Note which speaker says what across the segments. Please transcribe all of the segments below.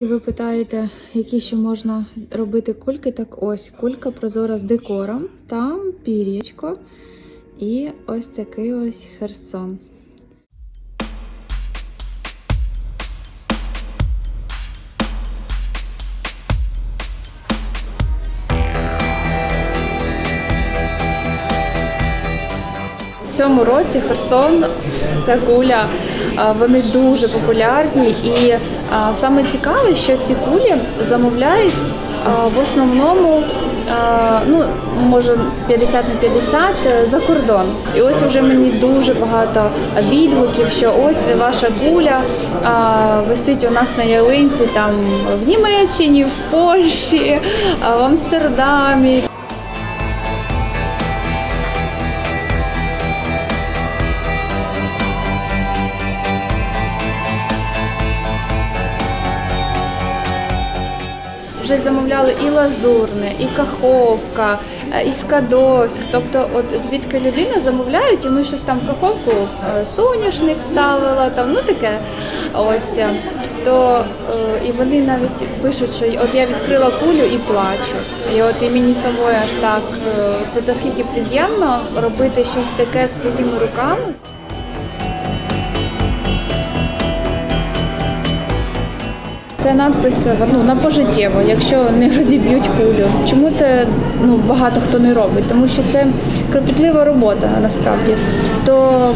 Speaker 1: І ви питаєте, які ще можна робити кульки? Так ось кулька прозора з декором, там пір'ячко і ось такий ось херсон. Цьому році Херсон, ця куля, вони дуже популярні. І саме цікаве, що ці кулі замовляють в основному, ну може 50 на 50 е, за кордон. І ось вже мені дуже багато відгуків, що ось ваша куля висить у нас на ялинці там в Німеччині, в Польщі, в Амстердамі. Вже замовляли і лазурне, і каховка, е, і скадовськ. Тобто, от звідки людина замовляють, і ми щось там в каховку е, соняшник ставила, там ну таке. Ось е, то і вони навіть пишуть, що от я відкрила кулю і плачу. І от і мені самої аж так це наскільки приємно робити щось таке своїми руками. Це надпис ну, на пожиттєво, якщо не розіб'ють кулю. Чому це ну, багато хто не робить? Тому що це кропітлива робота насправді. То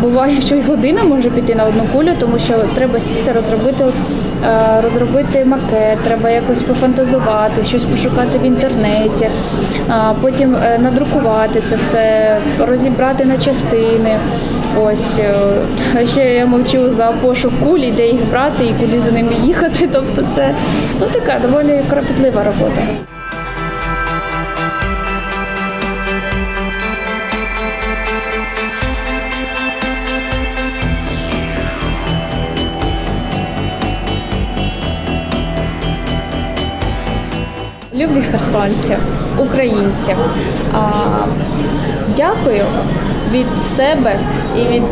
Speaker 1: буває, що й година може піти на одну кулю, тому що треба сісти, розробити, е, розробити макет, треба якось пофантазувати, щось пошукати в інтернеті, потім е, надрукувати це все, розібрати на частини. Ось е, ще я мовчу за пошук кулі, де їх брати і куди за ними їхати. Тобто це ну така доволі кропітлива робота. Любі херсонці, українці. А, дякую від себе і від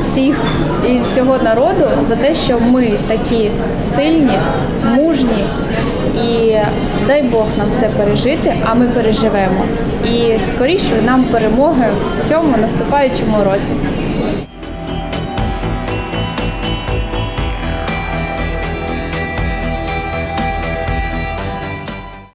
Speaker 1: всіх і всього народу за те, що ми такі сильні, мужні, і дай Бог нам все пережити, а ми переживемо. І скоріше нам перемоги в цьому наступаючому році.